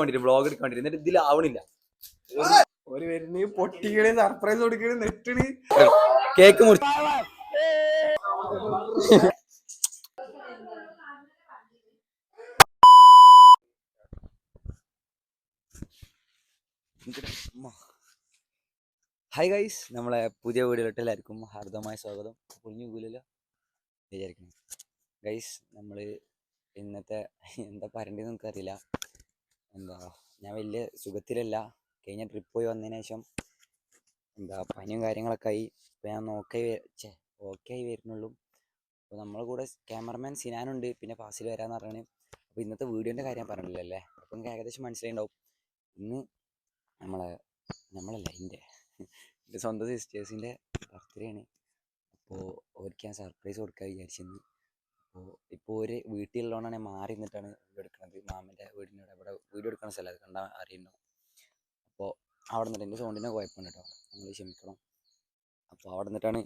വേണ്ടിട്ട് വ്ളോഗ് എടുക്കാൻ വേണ്ടിട്ട്. എന്നിട്ട് ഇതിലാവണില്ല ഒരു വരുന്ന പൊട്ടിക്കണ് സർപ്രൈസ് കൊടുക്കണ് നെട്ടണ് കേക്ക് മുറിച്ച് ഹായ് ഗൈസ് നമ്മളെ പുതിയ വീഡിയോയിലോട്ട് എല്ലാവർക്കും ഹാർദമായ സ്വാഗതം. കുഞ്ഞു കൂലല്ലോ വിചാരിക്കണം ഗൈസ് നമ്മൾ ഇന്നത്തെ എന്താ പറയേണ്ടത് എനിക്കറിയില്ല. എന്താ ഞാൻ വലിയ സുഖത്തിലല്ല. കഴിഞ്ഞ ട്രിപ്പ് പോയി വന്നതിന് ശേഷം എന്താ പനിയും കാര്യങ്ങളൊക്കെ ആയി. ഇപ്പം ഞാൻ നോക്കി ചേ ഓക്കെ ആയി വരുന്നുള്ളൂ. അപ്പോൾ നമ്മളെ കൂടെ ക്യാമറമാൻ സിനാനുണ്ട് പിന്നെ ഫാസിൽ വരാമെന്ന് പറഞ്ഞാണ്. അപ്പോൾ ഇന്നത്തെ വീഡിയോന്റെ കാര്യം പറഞ്ഞില്ലല്ലേ? അപ്പം നിങ്ങൾക്ക് ഏകദേശം മനസ്സിലായിണ്ടാവും. ഇന്ന് നമ്മളെ നമ്മളല്ല എന്റെ എന്റെ സ്വന്തം സിസ്റ്റേഴ്സിന്റെ ബർത്ത്ഡേ ആണ്. അപ്പോൾ അവർക്ക് ഞാൻ സർപ്രൈസ് കൊടുക്കാൻ വിചാരിച്ചിരുന്നു അപ്പോൾ ഇപ്പോൾ ഒരു വീട്ടിലുള്ളതുകൊണ്ടാണ് ഞാൻ മാറി നിന്നിട്ടാണ് വീഡിയോ എടുക്കുന്നത് മാമന്റെ വീടിന്റെ ഇവിടെ വീഡിയോ എടുക്കുന്ന സ്ഥലം കണ്ടാൽ അറിയുന്നുണ്ടാവും അപ്പോൾ അവിടെ നിന്നിട്ട് എന്റെ സൗണ്ടിന് കുഴപ്പമുണ്ട് കേട്ടോ. നിങ്ങൾ ക്ഷമിക്കണം. അപ്പോൾ അവിടെ നിന്നിട്ടാണ്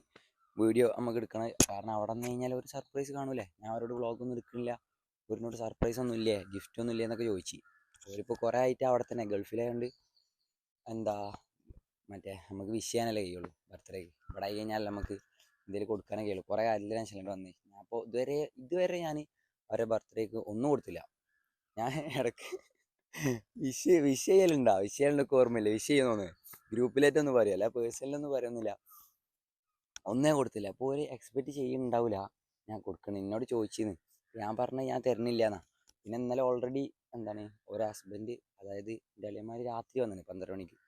വീഡിയോ നമുക്ക് എടുക്കണത്. കാരണം അവിടെ നിന്ന് കഴിഞ്ഞാൽ ഒരു സർപ്രൈസ് കാണൂലേ ഞാൻ അവരോട് വ്ളോഗൊന്നും എടുക്കുന്നില്ല. ഒരുനോട് സർപ്രൈസ് ഒന്നും ഇല്ലേ? ഗിഫ്റ്റ് ഒന്നും ഇല്ലേ എന്നൊക്കെ ചോദിച്ചു. അവരിപ്പോൾ കുറേ ആയിട്ട് അവിടെ തന്നെ ഗൾഫിലായതുകൊണ്ട് എന്താ മറ്റേ നമുക്ക് വിഷ് ചെയ്യാനല്ലേ കഴിയുള്ളൂ. ബർത്ത്ഡേക്ക് ഇവിടെ ആയി കഴിഞ്ഞാൽ നമുക്ക് എന്തെങ്കിലും കൊടുക്കാനേ കഴിയുള്ളൂ. കുറേ കാര്യം ടെൻഷനിൽ വന്നേ. ഞാൻ അപ്പോൾ ഇതുവരെ ഇതുവരെ ഞാൻ അവരെ ബർത്ത്ഡേക്ക് ഒന്നും കൊടുത്തില്ല. ഞാൻ ഇടയ്ക്ക് വിഷയ വിഷയലുണ്ടാ ചെയ്യലുണ്ടാ വിഷ് ചെയ്യലൊക്കെ ഓർമ്മയില്ല? വിഷ് ചെയ്യുന്നു ഗ്രൂപ്പിലേറ്റൊന്നും പറയല്ല. പേഴ്സണലൊന്നും പറയുന്നില്ല ഒന്നേ കൊടുത്തില്ല. അപ്പോൾ ഒരു എക്സ്പെക്റ്റ് ചെയ്യുന്നുണ്ടാവില്ല ഞാൻ കൊടുക്കണം. എന്നോട് ചോദിച്ചിരുന്നു ഞാൻ പറഞ്ഞ ഞാൻ തരുന്നില്ല എന്നാ പിന്നെ ഇന്നലെ ഓൾറെഡി എന്താണ്? ഒരു ഹസ്ബൻഡ് അതായത് എന്റെ രാത്രി വന്നിന് പന്ത്രണ്ട് മണിക്ക്.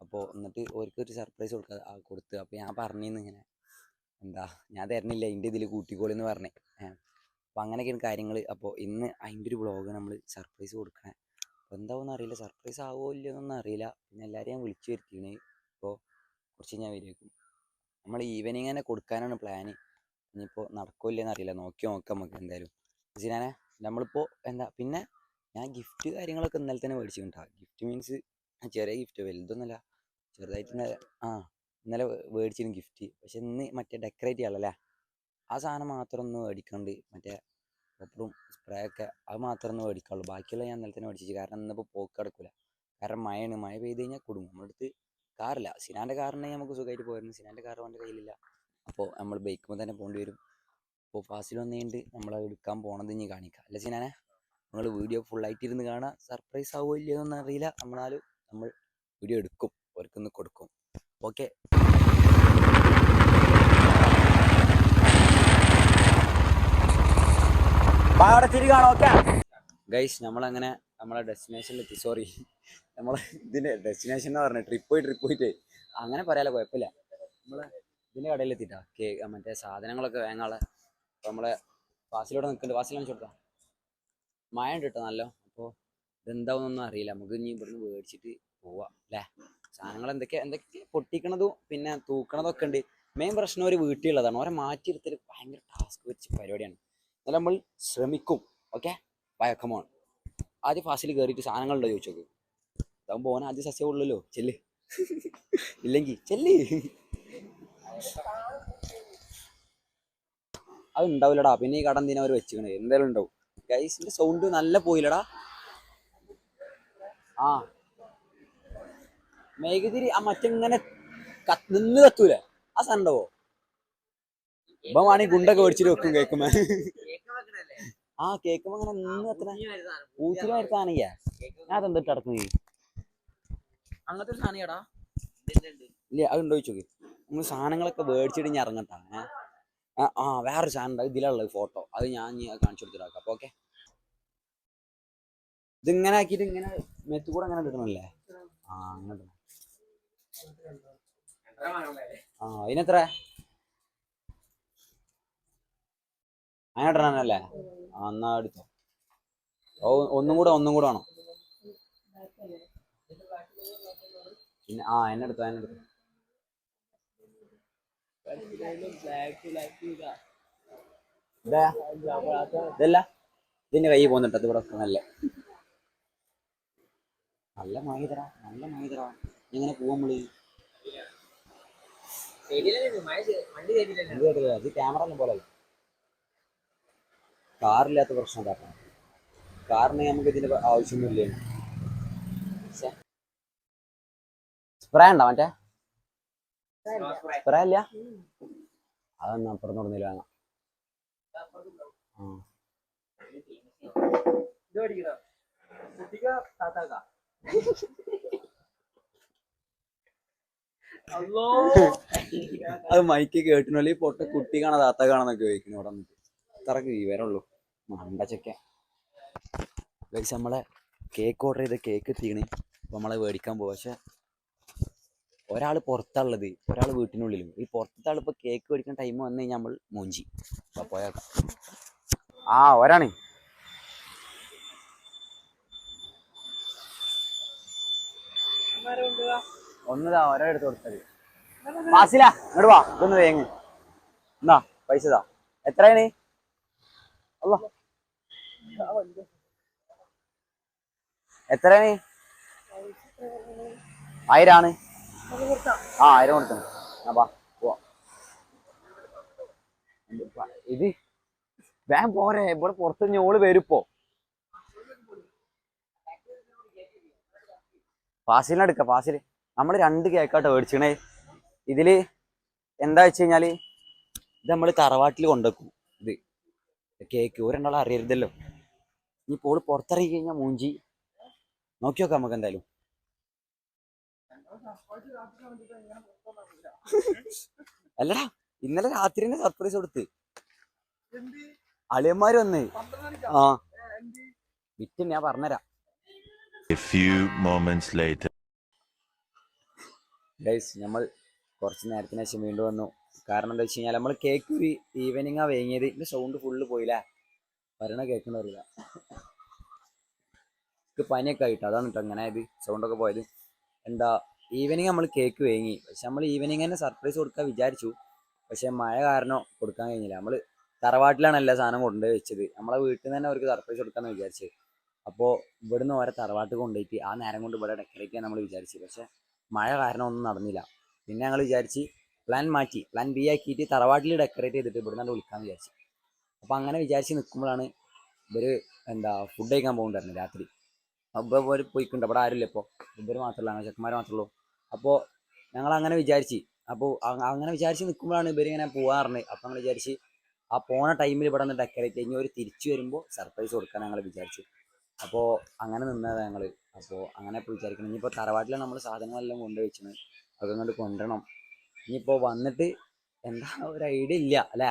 അപ്പോൾ എന്നിട്ട് ഒരു സർപ്രൈസ് കൊടുക്കുക കൊടുത്ത്. അപ്പോൾ ഞാൻ പറഞ്ഞിരുന്നു ഇങ്ങനെ. എന്താ ഞാൻ തരുന്നില്ല എന്റെ ഇതിൽ കൂട്ടിക്കോളെന്ന് പറഞ്ഞേ. അപ്പോൾ അങ്ങനെയൊക്കെയാണ് കാര്യങ്ങൾ അപ്പോൾ ഇന്ന് അതിന്റെ ഒരു വ്ളോഗ് നമ്മൾ സർപ്രൈസ് കൊടുക്കണേ. അപ്പോൾ എന്താവും അറിയില്ല സർപ്രൈസ് ആവോ ഇല്ലയെന്നൊന്നും അറിയില്ല. പിന്നെ എല്ലാവരും ഞാൻ വിളിച്ചു വരുത്തിയാണ് ഇപ്പോൾ കുറച്ച് ഞാൻ വരുമായിരിക്കും നമ്മൾ ഈവനിങ് തന്നെ കൊടുക്കാനാണ് പ്ലാന് ഇനിയിപ്പോൾ നടക്കില്ലെന്ന് അറിയില്ല നോക്കി നോക്കാം നമുക്ക് എന്തായാലും. സിനാനെ നമ്മളിപ്പോൾ എന്താ പിന്നെ ഞാൻ ഗിഫ്റ്റ് കാര്യങ്ങളൊക്കെ ഇന്നലെ തന്നെ മേടിച്ചിട്ടുണ്ടാകും ഗിഫ്റ്റ് മീൻസ് ചെറിയ ഗിഫ്റ്റ് വലുതൊന്നുമല്ല. ചെറുതായിട്ട് ആ. ഇന്നലെ മേടിച്ചിരുന്നു ഗിഫ്റ്റ് പക്ഷെ ഇന്ന് മറ്റേ ഡെക്കറേറ്റ് ചെയ്യാനല്ലേ ആ സാധനം മാത്രം ഒന്ന് മേടിക്കണ്ട് മറ്റേ റബ്ബറും സ്പ്രേ ഒക്കെ അത് മാത്രം ഒന്ന് മേടിക്കാവുള്ളൂ ബാക്കിയുള്ള ഞാൻ ഇന്നലെ തന്നെ മേടിച്ചു. കാരണം ഇന്നിപ്പോൾ പോക്ക് കിടക്കില്ല കാരണം മഴയാണ്. മഴ പെയ്ത് കഴിഞ്ഞാൽ കുടുങ്ങും. നമ്മളടുത്ത് കാറില്ല സിനാന്റെ കാറുണ്ടെങ്കിൽ നമുക്ക് സുഖമായിട്ട് പോയിരുന്നു സിനാന്റെ കാർ അവന്റെ കയ്യിലില്ല. അപ്പോൾ നമ്മൾ ബൈക്കുമ്പോൾ തന്നെ പോകേണ്ടി വരും. അപ്പോൾ ഫാസിൽ വന്നുകൊണ്ട് നമ്മൾ എടുക്കാൻ പോണത് ഇനി കാണിക്കാം. അല്ല സിനാനെ? നിങ്ങൾ വീഡിയോ ഫുള്ളായിട്ട് ഇരുന്ന് കാണാം. സർപ്രൈസ് ആവുമോ ഇല്ലയോ എന്നറിയില്ല. നമ്മളാലും നമ്മൾ വീഡിയോ എടുക്കും. അവർക്കൊന്ന് കൊടുക്കും. ഓക്കെ ഗൈസ് നമ്മളങ്ങനെ നമ്മളെ ഡെസ്റ്റിനേഷനിലെത്തി സോറി നമ്മളെ ഇതിന്റെ ഡെസ്റ്റിനേഷൻ എന്ന് പറഞ്ഞ ട്രിപ്പ് പോയി ട്രിപ്പ് പോയിട്ട് അങ്ങനെ പറയാലോ കുഴപ്പമില്ല. നമ്മൾ ഇതിന്റെ കടയിലെത്തിട്ടാ. കേക്ക് മറ്റേ സാധനങ്ങളൊക്കെ വേങ്ങാളെ അപ്പോൾ നമ്മളെ വാസിലൂടെ നിൽക്കുന്നുണ്ട്. വാസിൽ കാണിച്ചു കൊടുക്കാം. മഴ ഉണ്ട് കേട്ടോ നല്ലോ. അപ്പോൾ ഇതെന്താവുന്നൊന്നും അറിയില്ല. നമുക്ക് ഇനി ഇവിടുന്ന് മേടിച്ചിട്ട് പോവാം അല്ലേ? സാധനങ്ങൾ എന്തൊക്കെ എന്തൊക്കെ പൊട്ടിക്കണതും പിന്നെ തൂക്കണതും ഒക്കെ ഉണ്ട് മെയിൻ പ്രശ്നം ഒരു വീട്ടിലുള്ളതാണ്. ഓരെ മാറ്റിയെടുത്തൊരു ഭയങ്കര ടാസ്ക് വെച്ച് പരിപാടിയാണ്. എന്നാലും നമ്മൾ ശ്രമിക്കും. ഓക്കെ വയക്കമോൺ ആദ്യം ഫാസ്റ്റിൽ കയറിയിട്ട് സാധനങ്ങളുണ്ടോ ചോദിച്ചു നോക്ക്. ഇതാകുമ്പോൾ ഓൻ ആദ്യം സസ്യം ഉള്ളല്ലോ. ചെല്ല്. ഇല്ലെങ്കിൽ ചെല്ല്. അത് ഉണ്ടാവില്ലടാ പിന്നെ ഈ കട എന്തിനാ അവർ വെച്ചിക്കണേ എന്തായാലും ഉണ്ടാവും. ഗൈസിന്റെ സൗണ്ട് നല്ല പോയില്ലടാ. ആ. മേഘതിരി ആ മറ്റിങ്ങനെ നിന്ന് കത്തൂലേ? ആ സാധനം ഉണ്ടാവോ ഇപ്പം വേണമെങ്കിൽ ഗുണ്ടൊക്കെ മേടിച്ചിട്ട് വെക്കും കേക്കുമ്പോ. ആ കേക്കുമ്പോ അങ്ങനെ നിന്ന് കത്തണ. പൂച്ചിരി വരുത്താണെങ്കിൽ ഞാൻ അതെന്തിട്ട് നടക്കുന്നത് അങ്ങനത്തെ ഒരു സാധനടാ ഇല്ല അത് ഉണ്ടോ ചോദിച്ചു നമ്മൾ സാധനങ്ങളൊക്കെ മേടിച്ചിട്ട് ഞാൻ ഇറങ്ങട്ടാ ആ വേറൊരു സാധനം ഉണ്ടാവും ഇതിലുള്ളത് ഫോട്ടോ അത് ഞാൻ കാണിച്ചു കൊടുത്തിട്ടാക്കാം അപ്പൊ ഓക്കെ ഇതിങ്ങനെ ആക്കിയിട്ട് ഇങ്ങനെ മെത്തുകൂടെ അങ്ങനെ ഇടണല്ലേ? ആ അങ്ങനെ ആ അതിനെത്ര അങ്ങനെ ഇടണല്ലേ ആ എന്നാ എടുത്തോ. ഒന്നും കൂടെ ഒന്നും കൂടെ വേണം. പിന്നെ ആ എന്നെ എടുത്തോ എന്നെ എടുത്തോ. ഇതാ. ഇതല്ല. ഇതിന്റെ കൈ പോന്നിട്ട് അത് ഇവിടെ നല്ല നല്ല മൈതറ നല്ല മൈതറ എങ്ങനെ പോവാൻ വിളി അത് ക്യാമറ ഒന്നും പോലെ കാറില്ലാത്ത പ്രശ്നം കാരണം കാറിന് നമുക്ക് ഇതിന്റെ ആവശ്യമൊന്നുമില്ല. സ്പ്രേ ഉണ്ടോ മറ്റേ? സ്പ്രേ ഇല്ല? അതൊന്നും അപ്പുറത്ത് നടന്നില്ല വാങ്ങാം ആ. ഇത് പഠിക്കണം കുട്ടിക്ക് താത്താക്ക അല്ലോ അത് മൈക്ക് കേട്ടിനല്ലേ ഈ പൊട്ട കുട്ടി കാണാ താത്ത കാണാന്നൊക്കെ ചോദിക്കുന്നു ഇവിടെ നിന്നിട്ട് അത്രയ്ക്ക് വിവരമുള്ളൂ ചെക്ക. ഗൈസ് നമ്മളെ കേക്ക് ഓർഡർ ചെയ്ത കേക്ക് എത്തിക്കണ്. അപ്പൊ നമ്മളെ മേടിക്കാൻ പോവാ. പക്ഷെ ഒരാൾ പുറത്താണുള്ളത് ഒരാൾ വീട്ടിനുള്ളിലും. ഈ പുറത്തത്തെ ആൾ ഇപ്പൊ കേക്ക് മേടിക്കുന്ന ടൈം വന്നു കഴിഞ്ഞാൽ നമ്മൾ മൂഞ്ചി. അപ്പൊ പോയാ ആ ഒരാണ് ഒന്നതാ ഒരാൾ എടുത്ത് കൊടുത്തത് മാസില ഇങ്ങോട്ട് വാ ഇതൊന്ന് വേങ്ങ്. എന്നാ പൈസ താ എത്രയാണ്? അല്ല എത്രയാണ്? ആയിരാണ്. ആ ആയിരം കൊടുക്കണം അപ്പാ പോവാ. ഇത് വേഗം പോരെ ഇവിടെ പുറത്ത് ഞോൾ വരുപ്പോ ഫാസിലിനെ എടുക്ക ഫാസിൽ നമ്മൾ രണ്ട് കേക്കാട്ടോ മേടിച്ചണേ ഇതിൽ എന്താ വെച്ച് കഴിഞ്ഞാൽ ഇത് നമ്മൾ തറവാട്ടിൽ കൊണ്ടുവെക്കും. ഇത് കേക്ക് ഒരെണ്ണം അറിയരുതല്ലോ. ഇനിയിപ്പോൾ പോൾ പുറത്തിറങ്ങി കഴിഞ്ഞാൽ മൂഞ്ചി. നോക്കി നോക്കാം നമുക്ക് എന്തായാലും. അല്ലടാ ഇന്നലെ രാത്രി തന്നെ സർപ്രൈസ് കൊടുത്ത്. അളിയന്മാര് വന്ന്. ആ. വിറ്റ് ഞാൻ പറഞ്ഞുതരാം. A few moments later. Guys നമ്മൾ കുറച്ച് നേരത്തിന് ശേഷം വീണ്ടും വന്നു. കാരണം എന്താ വെച്ച് കഴിഞ്ഞാൽ നമ്മൾ കേക്ക് ഒരു ഈവനിങ് ആ വേങ്ങിയത്. ഇതിന്റെ സൗണ്ട് ഫുള്ള് പോയില്ല. വരണ കേൾക്കണ പനിയൊക്കെ ആയിട്ട്. അതാണ് കേട്ടോ അങ്ങനെ ആയത് സൗണ്ടൊക്കെ പോയത്. എന്താ ഈവനിങ് നമ്മൾ കേക്ക് വേങ്ങി. പക്ഷെ നമ്മൾ ഈവനിങ് തന്നെ സർപ്രൈസ് കൊടുക്കാൻ വിചാരിച്ചു. പക്ഷെ മഴ കാരണം കൊടുക്കാൻ കഴിഞ്ഞില്ല. നമ്മൾ തറവാട്ടിലാണ് എല്ലാ സാധനം കൊണ്ടുപോയി വെച്ചത്. നമ്മളെ വീട്ടിൽ നിന്ന് തന്നെ അവർക്ക് സർപ്രൈസ് കൊടുക്കാന്ന് വിചാരിച്ചത് അപ്പോൾ ഇവിടുന്ന് ഓരോ തറവാട്ട് കൊണ്ടുപോയിട്ട് ആ നേരം കൊണ്ട് ഇവിടെ ഡെക്കറേറ്റ് ചെയ്യാൻ നമ്മൾ വിചാരിച്ചു. പക്ഷെ മഴ കാരണം ഒന്നും നടന്നില്ല. പിന്നെ ഞങ്ങൾ വിചാരിച്ച് പ്ലാൻ മാറ്റി. പ്ലാൻ ബി ആക്കിയിട്ട് തറവാട്ടിൽ ഡെക്കറേറ്റ് ചെയ്തിട്ട് ഇവിടെ നിന്ന് വിളിക്കാമെന്ന് വിചാരിച്ചു. അപ്പോൾ അങ്ങനെ വിചാരിച്ച് നിൽക്കുമ്പോഴാണ് ഇവർ എന്താ ഫുഡ് കഴിക്കാൻ പോകുന്നുണ്ടായിരുന്നു രാത്രി. അപ്പോൾ ഇവർ പോയിക്കുണ്ട് അവിടെ ആരുമില്ല ഇപ്പോൾ ഇവർ മാത്രമല്ല അങ്ങനെ ചെക്കന്മാർ മാത്രമേ ഉള്ളൂ. അപ്പോൾ ഞങ്ങൾ അങ്ങനെ വിചാരിച്ച് അപ്പോൾ അങ്ങനെ വിചാരിച്ച് നിൽക്കുമ്പോഴാണ് ഇവരിങ്ങനെ പോകാറുണ്ട് അപ്പോൾ ഞങ്ങൾ വിചാരിച്ച് ആ പോണ ടൈമിൽ ഇവിടെ നിന്ന് ഡെക്കറേറ്റ് കഴിഞ്ഞ് ഒരു തിരിച്ചു വരുമ്പോൾ സർപ്രൈസ് കൊടുക്കാൻ ഞങ്ങൾ വിചാരിച്ചു. അപ്പോൾ അങ്ങനെ നിന്നതാണ് ഞങ്ങൾ അപ്പോൾ അങ്ങനെ ഇപ്പോൾ വിചാരിക്കണം. ഇനിയിപ്പോൾ തറവാട്ടിലാണ് നമ്മൾ സാധനങ്ങളെല്ലാം കൊണ്ടുവച്ചത് അതൊക്കെ അങ്ങോട്ട് കൊണ്ടുവരണം ഇനിയിപ്പോൾ വന്നിട്ട് എന്താ ഒരു ഐഡിയ ഇല്ല അല്ലേ?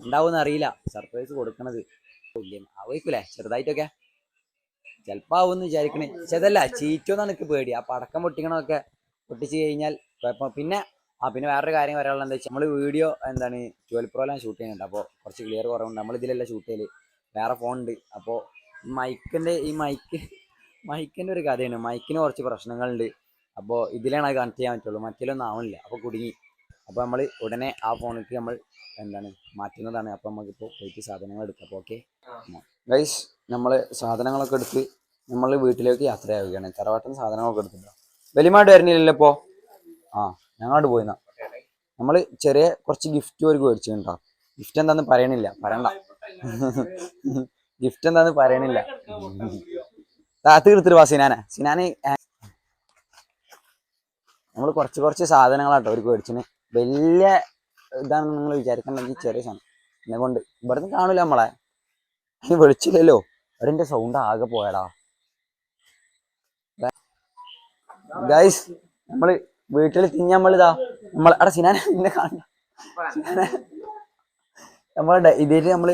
ഉണ്ടാവുമെന്ന് അറിയില്ല. സർപ്രൈസ് കൊടുക്കണത്. ആവേക്കൂലേ ചെറുതായിട്ടൊക്കെ. ചിലപ്പോൾ ആവുമെന്ന് വിചാരിക്കണേ. ചെതല്ല ചീറ്റോന്നാണ് എനിക്ക് പേടി. ആ പടക്കം പൊട്ടിക്കണമൊക്കെ പൊട്ടിച്ച് കഴിഞ്ഞാൽ കുഴപ്പം. പിന്നെ ആ പിന്നെ വേറൊരു കാര്യം പറയാനുള്ളത് എന്താ വെച്ചാൽ നമ്മൾ വീഡിയോ എന്താണ് ട്വൽവ് പ്രോയിലാണ് ഷൂട്ട് ചെയ്യുന്നുണ്ട്. അപ്പോൾ കുറച്ച് ക്ലിയർ കുറവുണ്ട്. നമ്മൾ ഇതിലല്ല ഷൂട്ട് ചെയ്യൽ വേറെ ഫോൺ ഉണ്ട്. അപ്പോൾ മൈക്കിന്റെ ഈ മൈക്ക് മൈക്കിന്റെ ഒരു കഥയാണ്. മൈക്കിന് കുറച്ച് പ്രശ്നങ്ങളുണ്ട്. അപ്പോൾ ഇതിലാണ് അത് കണക്ട് ചെയ്യാൻ പറ്റുള്ളൂ. മറ്റേലൊന്നും ആവുന്നില്ല അപ്പോൾ കുടുങ്ങി. അപ്പോൾ നമ്മൾ ഉടനെ ആ ഫോണിലേക്ക് നമ്മൾ എന്താണ് മാറ്റുന്നതാണ്. അപ്പോൾ നമുക്കിപ്പോൾ പോയിട്ട് സാധനങ്ങൾ എടുക്കാം. അപ്പോൾ ഓക്കെ ഗൈസ് നമ്മൾ സാധനങ്ങളൊക്കെ എടുത്ത് നമ്മൾ വീട്ടിലേക്ക് യാത്രയാവുകയാണ്. തറവാട്ടിന് സാധനങ്ങളൊക്കെ എടുത്തിട്ടുണ്ടോ? വലിയമായിട്ട് വരുന്നില്ലല്ലോ ഇപ്പോൾ ആ ഞങ്ങളോട് പോയിന്നാ. നമ്മൾ ചെറിയ കുറച്ച് ഗിഫ്റ്റ് ഒരു മേടിച്ചിട്ടുണ്ടോ? ഗിഫ്റ്റ് എന്താണെന്ന് പറയണില്ല. പറയണ്ട. ഗിഫ്റ്റ് എന്താണെന്ന് പറയണില്ല. താത്ത് എടുത്തിട്ട് വാ സിനാനെ. നമ്മൾ കുറച്ച് കുറച്ച് സാധനങ്ങളാട്ടോ അവർക്ക് മേടിച്ചിന്. വലിയ ഇതാണെന്ന് നിങ്ങൾ വിചാരിക്കണ്ടെങ്കിൽ ചെറിയ സാധനം. എന്നെ കൊണ്ട് ഇവിടുന്ന് കാണൂല നമ്മളെ. നീ വിളിച്ചില്ലല്ലോ. അവരെ സൗണ്ട് ആകെ പോയടാ. ഗൈസ് നമ്മൾ വീട്ടിൽ തിഞ്ഞ നമ്മളിതാ. നമ്മൾ അവിടെ സിനാനെ നിന്നെ സിനാനെ. നമ്മളെ ഇതിൽ നമ്മൾ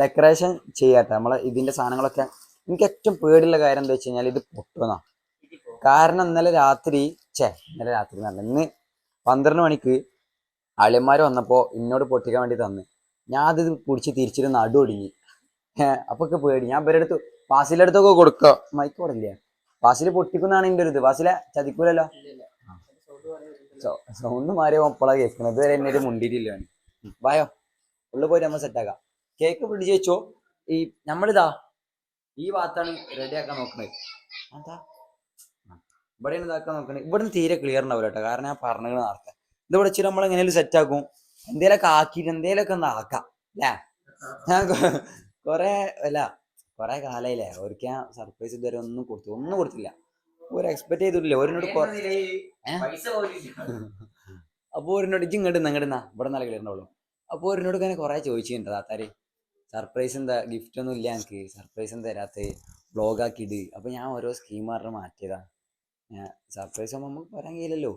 ഡെക്കറേഷൻ ചെയ്യാട്ടെ. നമ്മളെ ഇതിന്റെ സാധനങ്ങളൊക്കെ എനിക്ക് ഏറ്റവും പേടിയുള്ള കാര്യം എന്താ വെച്ച് കഴിഞ്ഞാൽ ഇത് പൊട്ടുമെന്നാ. കാരണം ഇന്നലെ രാത്രി ചേ ഇന്നലെ രാത്രി നല്ല ഇന്ന് പന്ത്രണ്ട് മണിക്ക് അളിയന്മാർ വന്നപ്പോൾ ഇന്നോട് പൊട്ടിക്കാൻ വേണ്ടി തന്ന്. ഞാൻ അത് കുടിച്ച് തിരിച്ചിട്ട് നടു ഒടിഞ്ഞ് അപ്പൊ ഒക്കെ പേടി. ഞാൻ ഇവരുടെ അടുത്ത് പാസിലെ അടുത്തൊക്കെ കൊടുക്കുക മൈക്ക് കൊടുക്കില്ലേ പാസിൽ പൊട്ടിക്കുന്നതാണ് എന്റെ ഒരു ഇത്. പാസിലെ ചതിക്കൂലല്ലോ? സൗണ്ട് മാറിയ ഒപ്പളാ കേൾക്കുന്നത് ഇതുവരെ എന്നെ ഒരു മുണ്ടിയിട്ടില്ല വായോ? ഉള്ളു പോയിട്ട് നമ്മൾ സെറ്റാക്കാം കേക്ക് പിടിച്ച് വെച്ചോ? ഈ നമ്മളിതാ ഈ ഭാഗത്താണ് റെഡി ആക്കാൻ നോക്കണത്. എന്താ ഇവിടെയാണ് ഇതാക്കാൻ നോക്കണത്. ഇവിടുന്ന് തീരെ ക്ലിയർ ഉണ്ടാവില്ല കേട്ടോ. കാരണം ഞാൻ പറഞ്ഞത് നടത്താം ഇത് ഇവിടെ വെച്ചിട്ട് നമ്മൾ എങ്ങനെയും സെറ്റ് ആക്കും. എന്തേലൊക്കെ ആക്കിയിട്ട് എന്തേലൊക്കെ ഒന്ന് ആക്കാം. അല്ലേ ഞാൻ കുറെ അല്ല കുറെ കാലയില്ലേ? അവർക്ക് ഞാൻ സർപ്രൈസ് ഇതുവരെ ഒന്നും കൊടുത്തു. ഒന്നും കൊടുത്തില്ല. ഒരു എക്സ്പെക്ട് ചെയ്തിട്ടില്ല. ഒരിനോട് അപ്പോൾ ഒരിനോട് ഇങ്ങോട്ട് ഇങ്ങോട്ട് ഇവിടെ നല്ല ക്ലിയർ ഉണ്ടാവുള്ളൂ. അപ്പോൾ ഒരിനോട് ഇങ്ങനെ കുറെ ചോദിച്ചിട്ടുണ്ട്. താത്താര് സർപ്രൈസ് എന്താ? ഗിഫ്റ്റ് ഒന്നും ഇല്ല എനിക്ക്. സർപ്രൈസ് എന്താ തരാത്ത? ബ്ലോഗ് ആക്കിയിട് അപ്പോൾ ഞാൻ ഓരോ സ്കീം പറഞ്ഞ് മാറ്റിയതാ. സർപ്രൈസ് ആകുമ്പോൾ നമുക്ക് പറയാൻ കഴിയില്ലല്ലോ.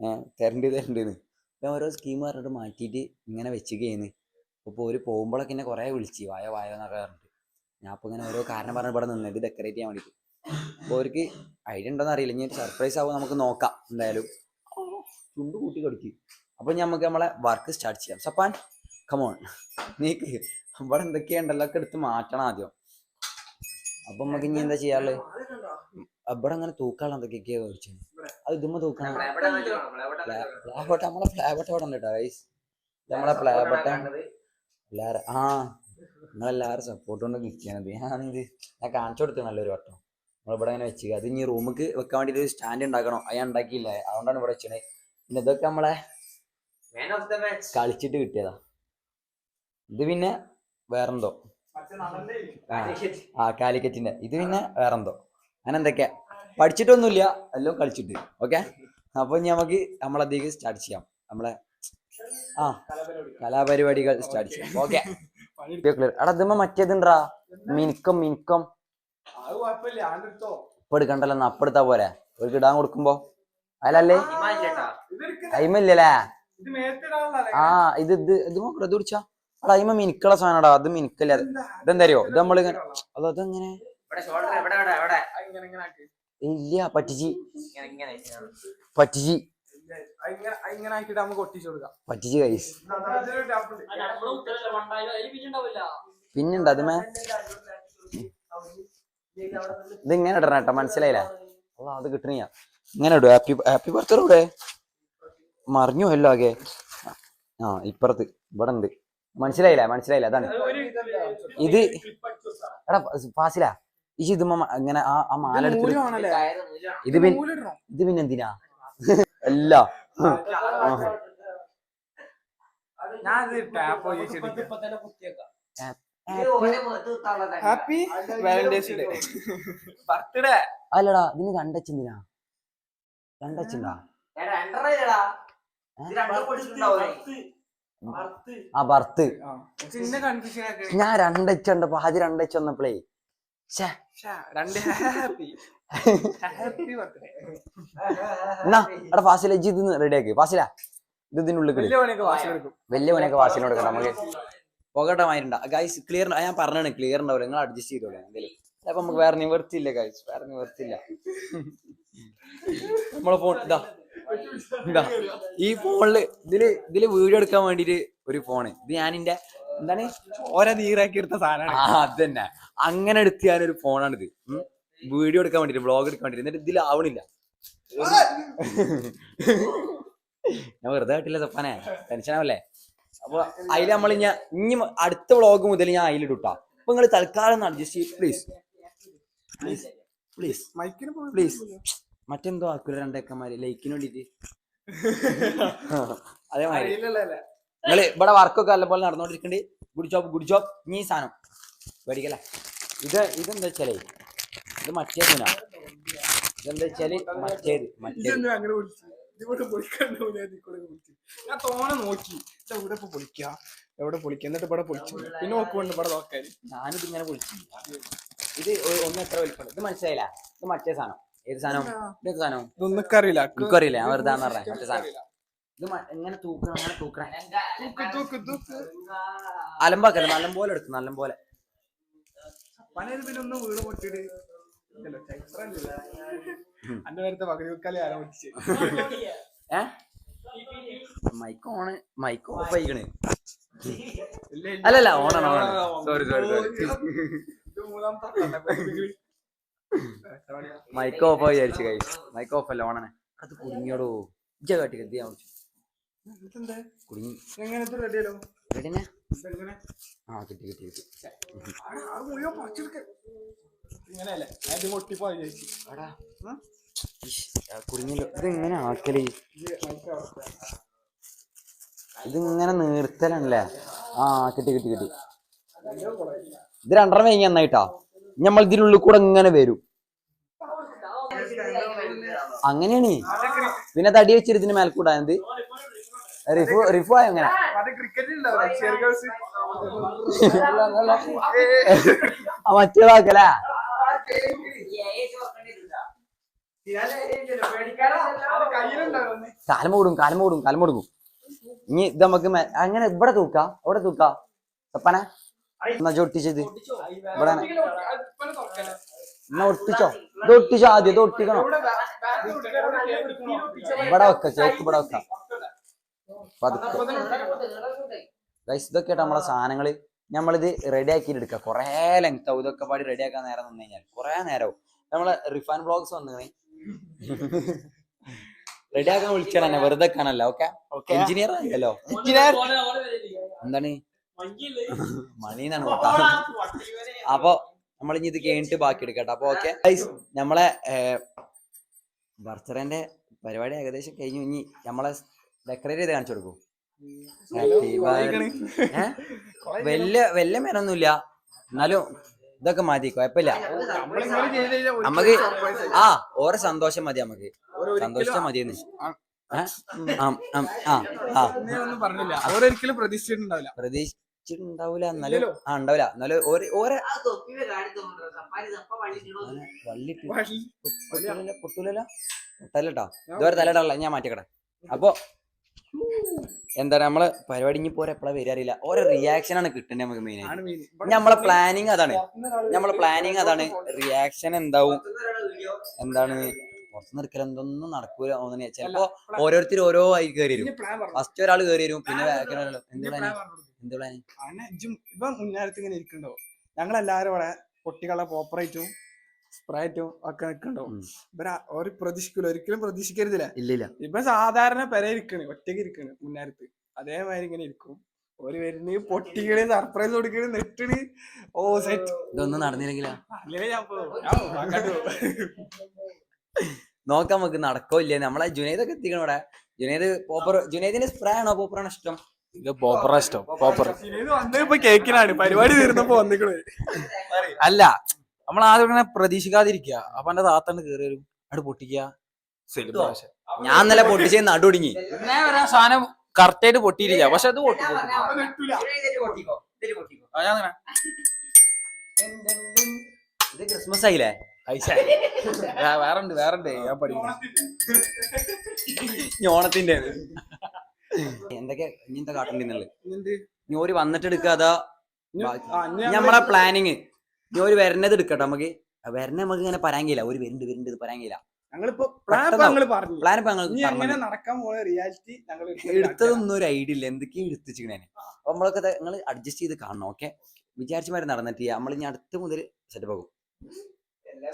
തരണ്ടി തരണ്ട് തരണ്ടെന്ന്. ഞാൻ ഓരോ സ്കീം പറഞ്ഞിട്ട് മാറ്റിയിട്ട് ഇങ്ങനെ വെച്ചുകയെന്ന് അപ്പോൾ ഒരു പോകുമ്പോഴൊക്കെ എന്നെ കുറേ വിളിച്ച്. വായോ വായോ എന്നൊക്കെ പറഞ്ഞിട്ട്. ഞാൻ അപ്പോൾ ഇങ്ങനെ ഓരോ കാരണം പറഞ്ഞ് ഇവിടെ നിന്നിട്ട് ഡെക്കറേറ്റ് ചെയ്യാൻ വേണ്ടിയിട്ട് അപ്പോൾ അവർക്ക് ഐഡിയ ഉണ്ടോന്ന് അറിയില്ല. ഇനി സർപ്രൈസ് ആകുമ്പോൾ നമുക്ക് നോക്കാം. എന്തായാലും. ചുണ്ട് കൂട്ടി കൊടുക്കി. അപ്പോൾ നമുക്ക് നമ്മളെ വർക്ക് സ്റ്റാർട്ട് ചെയ്യാം. സപ്പാൻ കമോൺ നീക്ക്. ഇവിടെ എന്തൊക്കെയുണ്ടല്ലോ ഒക്കെ എടുത്ത് മാറ്റണം ആദ്യം. അപ്പൊ നമുക്ക് ഇനി എന്താ ചെയ്യാറ് അവിടെ അങ്ങനെ തൂക്കാനുള്ള എന്തൊക്കെയൊക്കെയാ ചോദിച്ചു? അത് ഇതുമ്മ തൂക്കണം. നമ്മളെ ഫ്ലാബട്ട ഇവിടെ ഉണ്ട് കേട്ടോ ഗൈസ് നമ്മളെ ഫ്ലാബട്ട എല്ലാരും ആ നിങ്ങളെല്ലാവരും സപ്പോർട്ട് കൊണ്ട് നിൽക്കണത് ഞാനിത് ഞാൻ കാണിച്ചു കൊടുത്തു നല്ലൊരു വട്ടം. നമ്മളിവിടെ അങ്ങനെ വെച്ചു. അത് ഇനി റൂമിക്ക് വെക്കാൻ വേണ്ടി ഒരു സ്റ്റാൻഡ് ഉണ്ടാക്കണം. അത് ഞാൻ ഉണ്ടാക്കിയില്ല. അതുകൊണ്ടാണ് ഇവിടെ വെച്ചത്. പിന്നെ ഇതൊക്കെ നമ്മളെ കളിച്ചിട്ട് കിട്ടിയതാ. ഇത് പിന്നെ വേറെന്തോ? ആ കാലിക്കറ്റിന്റെ ഇത് പിന്നെ വേറെന്തോ? അങ്ങനെ എന്തൊക്കെയാ പഠിച്ചിട്ടൊന്നുമില്ല. എല്ലാം കളിച്ചിട്ട്. ഓക്കെ? അപ്പൊ ഇനി നമുക്ക് നമ്മളധികം സ്റ്റാർട്ട് ചെയ്യാം. നമ്മളെ ആ കലാപരിപാടികൾ സ്റ്റാർട്ട് ചെയ്യാം. ഓക്കെ. എടാ ഇതുമ്മ മറ്റേതുണ്ടാ മിനുക്കം മിനുക്കം. ഇപ്പൊ എടുക്കണ്ടല്ലോ എന്നാ അപ്പൊ എടുത്താ പോരെ? ഒരു ഇടാൻ കൊടുക്കുമ്പോ? അല്ലല്ലേ അയിമല്ലേ? ആ ഇത് ഇത് ഇത് നോക്കടാ ഇത് കുടിച്ചാ. എടാ ഇമ്മ മിനിക്കുള്ള സാധനടാ അത് മിനിക്കല്ല അത് ഇതെന്തറിയോ? ഇത് നമ്മൾ അത് അതെങ്ങനെ ആ, ഇങ്ങനെ ഇങ്ങനെ ആക്ക്. ഇല്ല പറ്റിച്ചി. പറ്റിച്ചി. പറ്റിച്ച് കൈസ്. പിന്നെണ്ട് അതുമേ ഇത് ഇങ്ങനെ ഇടണം കേട്ടോ മനസ്സിലായില്ല? അല്ല അത് കിട്ടണില്ല. ഇങ്ങനെ ഇടും. ഹാപ്പി ഹാപ്പി ബർത്ത്ഡേ ഇവിടെ മറിഞ്ഞു അല്ലോ ആകെ. ആ ഇപ്പുറത്ത്. ഇവിടെ ഉണ്ട് മനസ്സിലായില്ല? മനസ്സിലായില്ല? അതാണ്. ഇത് എടാ ഫാസില ഈ ഇത് ഇങ്ങനെ ആ ആ മാല ഇത് ഇത് പിന്നെ ഇത് പിന്നെ എന്തിനാ? അല്ല. ഞാൻ ഇത് tap happy valentine's day birthday അല്ലടാ ഇതിന് രണ്ടച്ചെന്തിനാ രണ്ടച്ചുണ്ടാ ആ ബർത്ത് ഞാൻ രണ്ടച്ച രണ്ടച്ചുണ്ടപ്പോ ആദ്യം രണ്ടച്ച വന്നപ്പോഴേ എന്നാ എടാ ഫാസില ഇജ്ജ് ഇത് റെഡി ആക്കി. ഫാസില ഇത് ഇതിനുള്ളിൽ കിടി വലിയ പണിയൊക്കെ വാസിന് കൊടുക്കണം നമുക്ക്. പുകട്ടമായിട്ടുണ്ടാ. ഗൈസ് ക്ലിയർ ഞാൻ പറഞ്ഞാണ് ക്ലിയർ ഉണ്ടാവില്ല. നിങ്ങൾ അഡ്ജസ്റ്റ് ചെയ്തോളൂ എന്തെങ്കിലും അപ്പൊ നമുക്ക് വേറെ നിവർത്തിയില്ല ഗൈസ് വേറെ നിവർത്തിയില്ല. നമ്മളെ ഫോൺ ഇതാ. ഇതാ ഈ ഫോണിൽ ഇതിൽ ഇതിൽ വീഡിയോ എടുക്കാൻ വേണ്ടിട്ട് ഒരു ഫോണ്. ഇത് ഞാൻ എന്റെ എന്താണ്? ഓരോ നീറാക്കി എടുത്ത സാധനമാണ്. ആ അതന്നെ. അങ്ങനെ എടുത്ത് ഞാനൊരു ഫോണാണിത്. വീഡിയോ എടുക്കാൻ വേണ്ടിട്ട് വ്ളോഗ് എടുക്കാൻ വേണ്ടിട്ട്. എന്നിട്ട് ഇതിൽ ആവണില്ല. ഞാൻ വെറുതെ കിട്ടില്ല സപ്പാനെ. ടെൻഷനാവല്ലേ അപ്പൊ അതിൽ നമ്മൾ ഞാൻ ഇനി അടുത്ത വ്ളോഗ് മുതൽ ഞാൻ അതിലിട്ടാ അപ്പൊ നിങ്ങൾ തൽക്കാലം അഡ്ജസ്റ്റ് ചെയ്യും. പ്ലീസ് പ്ലീസ് പ്ലീസ് മൈക്കിന് പ്ലീസ് മറ്റെന്തോ ആക്കൂല രണ്ടേക്കന്മാര്? ലൈക്കിന് വേണ്ടിട്ട്. അതേമാതിരി. നിങ്ങൾ ഇവിടെ വർക്കൊക്കെ നല്ലപോലെ നടന്നോണ്ടിരിക്കണ്ട്. ഗുഡ് ജോബ് ഗുഡ് ജോബ് നീ സാധനം മേടിക്കല ഇത് ഇതെന്താ വെച്ചാലേ ഇത് മറ്റേ ഇതെന്താ വെച്ചാൽ മറ്റേത് മറ്റേത്. ഇതെന്തും അങ്ങനെ വിളിച്ചു? ഇതിവിടെ പൊളിക്കണ്ടാവൂല ഇതിക്കൂടെ വിളിച്ചു. ഞാൻ തോനെ നോക്കി. ഇത് എവിടെ ഇപ്പൊ പൊളിക്ക. എവിടെ പൊളിക്ക? എന്നിട്ട് ഇവിടെ പൊളിച്ചു പിന്നെ ഇവിടെ ഞാനിത് ഇങ്ങനെ പൊളിച്ചു ഇത് ഒന്ന് എത്ര വലിപ്പം ഇത് മനസ്സിലായില്ല. ഇത് മറ്റേ സാധനം ഏത് സാധനവും ഇതേത് സാധനവും ഇതൊന്നും അറിയില്ല എനിക്കറിയില്ല ഞാൻ വെറുതെ പറഞ്ഞ മറ്റേ സാധനം. ഇത് എങ്ങനെ തൂക്കണം? അങ്ങനെ തൂക്കണം? തൂക്ക് തൂക്ക് പോലെ അലമ്പാക്കല്ല എടുക്കും നല്ല പോലെ. ഒന്ന് വീട്. അന്റെ നേരത്തെ ആരോ പൊട്ടിച്ച്. ഏ? Mic on. മൈക്ക് ഓഫ് ആയിക്കണ്. ഇല്ല, ഇല്ല. അല്ലല്ല ഓണാണ് ഓണാണ്. സോറി സോറി സോറി മൂന്നാമത്തെ മൈക്ക് ഓഫ് ആയി വിചാരിച്ചു കൈ മൈക്ക് ഓഫ് അല്ല ഓണനെ. അത് കുടുങ്ങിയോടോ. ഇജ്ജ കാട്ടി കത്തി ഞാൻ? കുടുങ്ങി. ഇതെങ്ങനെ ആ കിട്ടി കിട്ടി കിട്ടി. കുടുങ്ങിയല്ലോ ഇതെങ്ങനെ ആക്കൽ. ഇത് മൈക്ക് ഇങ്ങനെ നീർത്തലല്ലേ ആ കിട്ടി കിട്ടി കിട്ടി. ഇത് രണ്ടെണ്ണം വേങ്ങി നന്നായിട്ടാ. നമ്മൾ ഇതിനുള്ളിൽ കൂടെ ഇങ്ങനെ വരും. അങ്ങനെയാണ്. പിന്നെ തടി വെച്ചിട്ട് ഇതിന് മേൽക്കൂടായത് റിഫു റിഫു ആയ അങ്ങനെ കയ്യിലുണ്ടാവും കാലം ഓടും കാലം ഓടും കാലം ഓടുക്കും ഇനി ഇത് നമുക്ക് അങ്ങനെ ഇവിടെ തൂക്ക അവിടെ തൂക്ക. സപ്പന. എന്നാ ഒട്ടിച്ചത്? ഇവിടെ എന്നാ ഒട്ടിച്ചോ? ഇത് ഒട്ടിച്ചോ ആദ്യം ഇത് ഒട്ടിക്കണോ? ഇവിടെ വെക്ക കേക്ക് ഇവിടെ വെക്കാം. പതുക്കെ. ഗൈസ് ഇതൊക്കെ ആയിട്ട് നമ്മളെ സാധനങ്ങൾ നമ്മളിത് റെഡി ആക്കിയിട്ട് എടുക്കുക കുറേ ലെങ്ത് ആവും. ഇതൊക്കെ പാടി റെഡി ആക്കാൻ നേരം നിന്ന് കഴിഞ്ഞാൽ കുറേ നേരവും നമ്മളെ റിഫാൻ ബ്ലോഗ്സ് വന്നു റെഡി ആക്കാൻ വിളിച്ചാൽ തന്നെ വെറുതെ കാണല്ല ഓക്കെ എഞ്ചിനീയർ ആയല്ലോ എന്താണ്? മണീന്നാണ് കേട്ടോ അപ്പൊ നമ്മൾ ഇനി ഇത് കഴിഞ്ഞിട്ട് ബാക്കി എടുക്കട്ടെ അപ്പൊ ഓക്കെ നമ്മളെ ബർത്ത്ഡേന്റെ പരിപാടി ഏകദേശം കഴിഞ്ഞു. ഇനി നമ്മളെ ഡെക്കറേറ്റ് ചെയ്ത് കാണിച്ചു കൊടുക്കൂ. വല്യ വല്യ മേനൊന്നുമില്ല. എന്നാലും ഇതൊക്കെ മതി കുഴപ്പമില്ല. നമുക്ക്. ആ ഓരോ സന്തോഷം മതി നമുക്ക്. സന്തോഷം സന്തോഷിച്ചാ മതിയെന്ന്. ആ. ആ ആ ഒരിക്കലും പ്രതീക്ഷിച്ചിട്ടുണ്ടാവില്ല. പ്രതീക്ഷ എന്നാലും. ആ ഉണ്ടാവില്ല എന്നാലും വള്ളി. പൊട്ടൂലല്ലോ ഇതുവരെ തലയിടല്ല ഞാൻ മാറ്റിക്കട അപ്പൊ എന്താണ് നമ്മൾ പരിപാടി ഇനി പോരെ എപ്പോഴാ വരിക അറിയില്ല. ഓരോ റിയാക്ഷൻ ആണ് കിട്ടുന്നത് നമുക്ക് മെയിൻ. ആയിട്ട്. നമ്മളെ പ്ലാനിങ് അതാണ്. നമ്മളെ പ്ലാനിങ് അതാണ്. റിയാക്ഷൻ എന്താവും? എന്താണ്? പുറത്തുനിന്ന് എടുക്കൽ എന്തൊന്നും നടക്കൂല ചിലപ്പോ ഓരോരുത്തർ ഓരോ ആയി കയറി വരും. ഫസ്റ്റ് ഒരാൾ കയറി വരും പിന്നെ. എന്ത് എന്ത് പ്ലാന് ആണ് ഇജ്ജും ഇപ്പൊ മുന്നേരത്ത് ഇങ്ങനെ ഇരിക്കണ്ടോ? ഞങ്ങളെല്ലാരും ഇവിടെ കുട്ടികളെ പോപ്പറേറ്റും സ്പ്രൈറ്റും ഒക്കെ നിൽക്കണ്ടോ ഇവർ ഒരു പ്രതീക്ഷിക്കില്ല ഒരിക്കലും പ്രതീക്ഷിക്കരുതില്ല. ഇല്ല ഇല്ല. ഇപ്പൊ സാധാരണ പെര ഇരിക്കണ് ഒറ്റയ്ക്ക് ഇരിക്കണ് മുന്നേരത്ത്. അതേമാതിരി ഇങ്ങനെ ഇരിക്കും. ഒരു വരുന്ന പൊട്ടികൾ സർപ്രൈസ് കൊടുക്കണ് നെട്ടണ്. ഓ സെറ്റ് ഇതൊന്നും നടന്നില്ലെങ്കിലാ? അങ്ങനെ. നോക്കാം നമുക്ക് നടക്കോ ഇല്ലേ? നമ്മളെ ജുനൈദ് ഒക്കെ ഇവിടെ ജുനൈദ് പോപ്പർ ജുനൈദിന്റെ സ്പ്രേ ആണോ പോപ്പറാണോ ഇഷ്ടം? ഇത് പോപ്പറാ ഇഷ്ടം പോപ്പർ ഇത് വന്നത് ഇപ്പൊ കേക്കിനാണ്. പരിപാടി തീർന്നപ്പോ വന്നിക്കണ്. അല്ല നമ്മൾ ആദ്യം ഇങ്ങനെ പ്രതീക്ഷിക്കാതിരിക്കുക. അപ്പൊ എന്റെ താത്തണ്ട് കേറി വരും അവിടെ പൊട്ടിക്കുക സെലിബ്രേഷൻ ഞാൻ ഇന്നലെ പൊട്ടിച്ച് നടുടിങ്ങി സാധനം കറക്റ്റ് ആയിട്ട് പൊട്ടിയിട്ടില്ല പക്ഷെ അത് പൊട്ടി പൊട്ടി. അപ്പൊ നെട്ടൂല ആ, ഞാൻ അങ്ങനെ. ഇത് ക്രിസ്മസ് ആയില്ലേ? വേറെ ആ, വേറുണ്ട് വേറുണ്ട്. ഞാൻ പഠിക്കുന്നു. ഓണത്തിന്റെ എന്തൊക്കെ ഇനി എന്താ കാട്ടണ്ടെന്നുള്ളത്? ഇനി ഓര് വന്നിട്ട് എടുക്കുക അതാ നമ്മളെ പ്ലാനിങ് ഇനി ഓര് വരണത് എടുക്കട്ടെ നമുക്ക് വരണ നമുക്ക് ഇങ്ങനെ പറയാൻ ഒരു വരുന്നുണ്ട് വരുന്നുണ്ട് ഇത് പറയാങ്കില്ല ഞങ്ങളിപ്പോ പ്ലാൻ പെട്ടെന്ന് പറഞ്ഞു പ്ലാൻ ഇപ്പൊ ഞങ്ങൾ നടക്കാൻ പോണ റിയാലിറ്റി ഞങ്ങൾ എടുത്തതൊന്നും ഒരു ഐഡിയ ഇല്ല. എന്തൊക്കെയും എടുത്തിച്ചിങ്ങനെ അപ്പൊ നമ്മളൊക്കെ നിങ്ങൾ അഡ്ജസ്റ്റ് ചെയ്ത് കാണണം ഓക്കെ വിചാരിച്ച മാതിരി നടന്നിട്ട് നമ്മൾ ഇനി അടുത്ത മുതൽ സെറ്റ് പോകും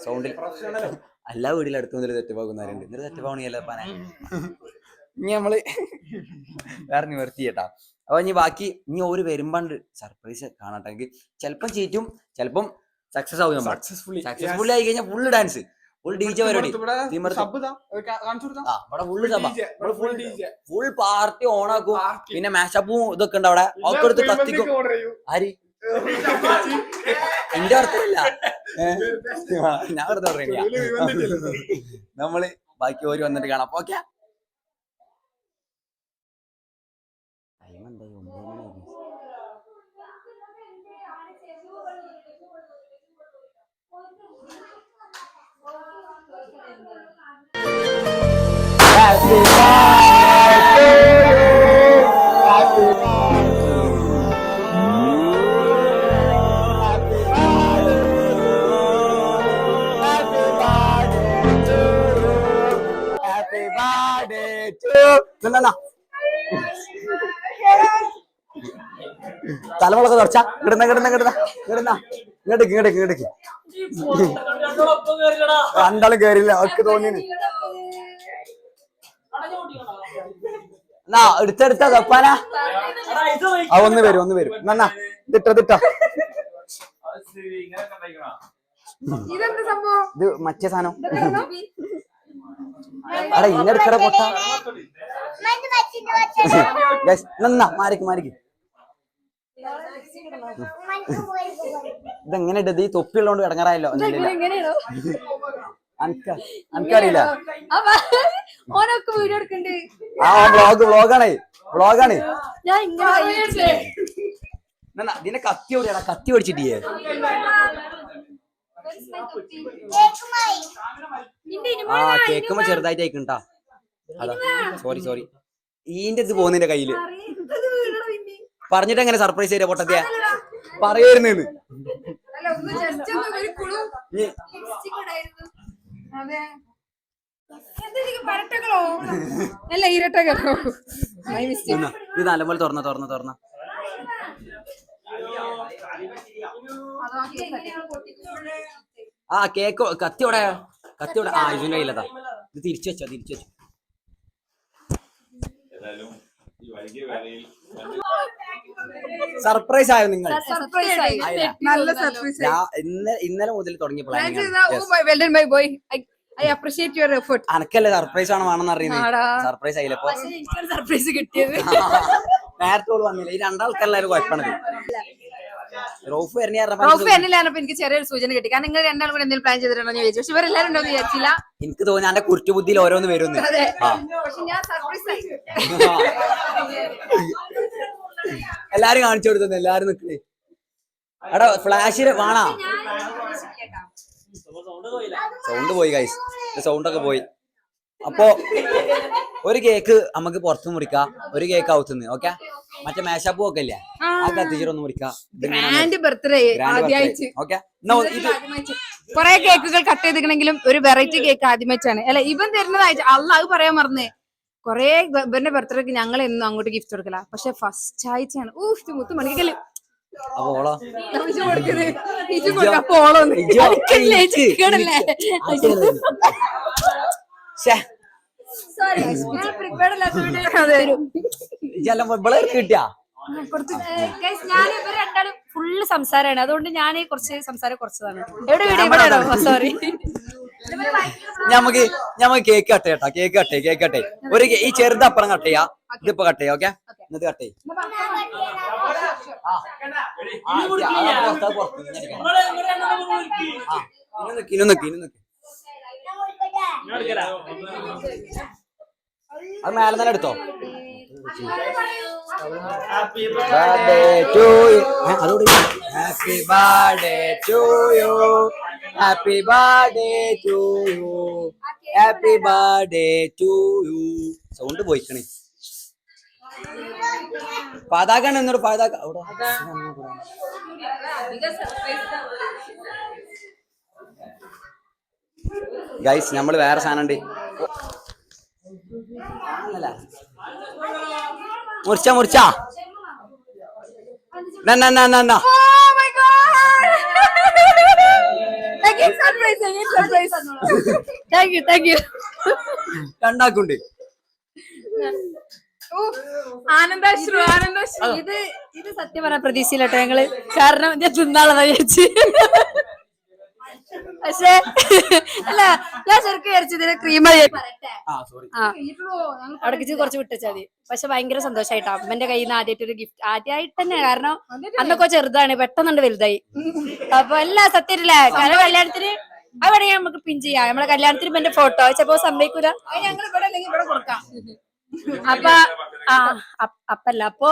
സൗണ്ടിൽ എല്ലാ വീടിലും അടുത്ത മുതൽ സെറ്റ് പോകുന്നവരുണ്ട് എന്നിട്ട് സെറ്റ് പോകണില്ല പന ഇനി നമ്മൾ വേറെ നിവർത്തി കേട്ടാ. അപ്പൊ ഇനി ബാക്കി ഇനി ഒരു വരുമ്പോണ്ട് സർപ്രൈസ് കാണട്ടെങ്കിൽ ചിലപ്പം ചീറ്റും ചിലപ്പം സക്സസ് ആവും സക്സസ്ഫുള്ളി സക്സസ്ഫുള്ളി ആയി കഴിഞ്ഞാൽ full dance full D J പരിപാടി. ഇവിടെ ഫുള്ള് സഭ ഫുൾ ഫുൾ പാർട്ടി ഓണാക്കും പിന്നെ മാഷപ്പും ഇതൊക്കെ ഉണ്ട് അവിടെ. ഒക്കെ എടുത്ത് കത്തിക്കും. ആര്? എന്റെ അർത്ഥമില്ല? ഞാൻ വെറുതെ പറയുന്നില്ല നമ്മൾ ബാക്കി ഓര് വന്നിട്ട് കാണാം. ഓക്കെ തലമുളക്ക് തുടച്ച. കിടന്ന കിടന്ന കിടന്ന കിടന്ന ഇങ്ങോട്ടേക്ക് ഇങ്ങോട്ടേക്ക് ഇങ്ങോട്ടേക്ക് രണ്ടാളും കേറില്ല അവർക്ക് തോന്നി എന്നാ എടുത്തെടുത്ത തപ്പാനാ? ആ ഒന്ന് വരും ഒന്ന് വരും. എന്നാ തിട്ട തിട്ട ഇത് മറ്റേ സാധനം. അടാ ഇന്നെടുക്കട പൊട്ട. Guys, നന്നാ മാറിക്ക് മാറിക്ക്. ഇതെങ്ങനെ ഇട്ടത് ഈ തൊപ്പിയുള്ളോണ്ട് ഉള്ളതുകൊണ്ട് അപ്പൊ ഓനൊക്കെ വീഡിയോ എടുക്കണ്ട്. ആ വ്ളോഗ് വ്ളോഗാണ് വ്ളോഗാണ് ഞാൻ ഇങ്ങനെ ഇതിനെ കത്തി ഓടിയാ കത്തി ഓടിച്ചിട്ടില്ലേ? ആ കേക്കുമ്പോ ചെറുതായിട്ട് അയക്കണ്ടാ അതാ സോറി സോറി ഈന്റെ ഇത് പോകുന്നതിന്റെ കയ്യിൽ. പറഞ്ഞിട്ട് എങ്ങനെ സർപ്രൈസ് ചെയ്ത പൊട്ടത്തിയ? പറയായിരുന്നു അതെ. പരട്ടകളോ? അല്ല ഇരട്ടകളോ? മൈ മിസ്റ്റേക്ക് ഇത് നല്ലപോലെ തുറന്ന തുറന്ന തുറന്ന. ആ കേക്ക് കത്തിയോടെ കത്തിയോടെ ആ ഇതിന്റെ കയ്യിലതാ. ഇത് തിരിച്ചു വെച്ചോ തിരിച്ചു വെച്ചോ. സർപ്രൈസ് ആയോ നിങ്ങൾ? സർപ്രൈസ് ആയി. നല്ല സർപ്രൈസ് ഇന്നലെ ഇന്നലെ മുതൽ തുടങ്ങിയ planning I appreciate your effort അനക്കല്ലേ surprise ആണ് വേണമെന്ന് അറിയുന്നത് സർപ്രൈസ് ആയില്ല സർപ്രൈസ് കിട്ടിയത്. നേരത്തെ വന്നില്ല. ഈ രണ്ടാൾക്കല്ലാരും കുഴപ്പമാണത് റോഫ് റോഫ് എന്നില്ലായിരുന്നപ്പോ എനിക്ക് ചെറിയൊരു സൂചന കിട്ടി. കാരണം നിങ്ങൾ രണ്ടാളും കൂടെ എന്തെങ്കിലും പ്ലാൻ ചെയ്തിട്ടുണ്ടോ എന്ന് ചോദിച്ചു. പക്ഷെ ഇവരെല്ലാരും ഉണ്ടോ എന്ന് വിചാരിച്ചില്ല. എനിക്ക് തോന്നി എന്റെ കുരുട്ടുബുദ്ധിയിൽ ഓരോന്ന് വരുന്നു. എല്ലാരും കാണിച്ചു കൊടുത്തു എല്ലാരും നിക്കണേ എടാ ഫ്ലാഷിന് വേണാ. സൗണ്ട് പോയി കൈസ് സൗണ്ട് ഒക്കെ പോയി. അപ്പോ ഒരു കേക്ക് നമുക്ക് പുറത്ത് മുറിക്കാം. ഒരു കേക്ക് ഔത്തുനിന്ന് ഓക്കെ മറ്റേ മേശാപ്പ് ഒക്കെ ഇല്ലേ? ആ. കത്തിച്ചിട്ടൊന്ന് മുറിക്കാം. ഓക്കെ കൊറേ കേക്കുകൾ കട്ട് ചെയ്തിക്കണെങ്കിലും ഒരു വെറൈറ്റി കേക്ക് ആദ്യമായിട്ടാണ്. അല്ല ഇവൻ തരുന്നതായിട്ട് അല്ല അത് പറയാൻ മറന്നേ. കൊറേ ഇവന്റെ ബർത്ത്ഡേക്ക് ഞങ്ങൾ എന്നും അങ്ങോട്ട് ഗിഫ്റ്റ് കൊടുക്കല. പക്ഷെ ഫസ്റ്റ് ആഴ്ചയാണ്. ഊഫ് മുത്ത് മണിക്കൽ ഫുള്ള് സംസാരമാണ് അതുകൊണ്ട് ഞാൻ കുറച്ച് സംസാരം കുറച്ചതാണ്. എവിടെ വീട്? ഇവിടെ സോറി ഞമ്മക്ക് ഞമ്മക്ക് കേക്ക് കട്ട് കേട്ടാ കേക്ക് കട്ട് കേക്ക് കട്ട് ഒരു ഈ ചെറുത് അപ്പുറം കട്ട് ചെയ്യാ. ഇതിപ്പോ കട്ട് ചെയ്യാം ഓക്കെ എന്നിട്ട് കട്ട് ചെയ്യും. അത് മേലെ തന്നെ എടുത്തോ? ടു അതോട്. Happy birthday to you happy birthday to you happy birthday to you sound പോയിക്കണേ. പതാക എന്നോട് പതാക അവിടെ ഗൈസ് നമ്മൾ വേറെ സാധനം ഉണ്ട് മുറിച്ച മുറിച്ച. നന്ന Oh my god! Again surprise, again surprise. Thank you, thank you. രണ്ടാക്കുണ്ട് ആനന്ദാശ്രു ആനന്ദാശ്രു ഇത് ഇത് സത്യം പറഞ്ഞ പ്രതീക്ഷയിലട്ടോ ഞങ്ങൾ കാരണം ഞാൻ തിന്നാളതാ വിചാരിച്ച് പക്ഷേ അല്ല ഞാൻ ശരിക്കും വിചാരിച്ചു ഇതിന് ക്രീം ആ സോറി അടക്കിച്ച് കുറച്ച് വിട്ടുവെച്ചാൽ മതി. പക്ഷെ ഭയങ്കര സന്തോഷായിട്ടോ. അമ്മന്റെ കയ്യിൽ നിന്ന് ആദ്യമായിട്ട് ഒരു ഗിഫ്റ്റ് ആദ്യമായിട്ട് തന്നെ കാരണം അന്നൊക്കെ ചെറുതാണ്. പെട്ടെന്നുണ്ട് വലുതായി. അപ്പൊ എല്ലാ സത്യല്ലേ കാരണം കല്യാണത്തിന് അവിടെ നമുക്ക് പിൻ ചെയ്യാം. നമ്മളെ കല്യാണത്തിന് എന്റെ ഫോട്ടോ ചിലപ്പോ സമ്മതിക്കൂല. ഞങ്ങൾ ഇവിടെ ഇവിടെ കൊടുക്കാം. അപ്പൊ ആ അപ്പ- അപ്പല്ല. അപ്പൊ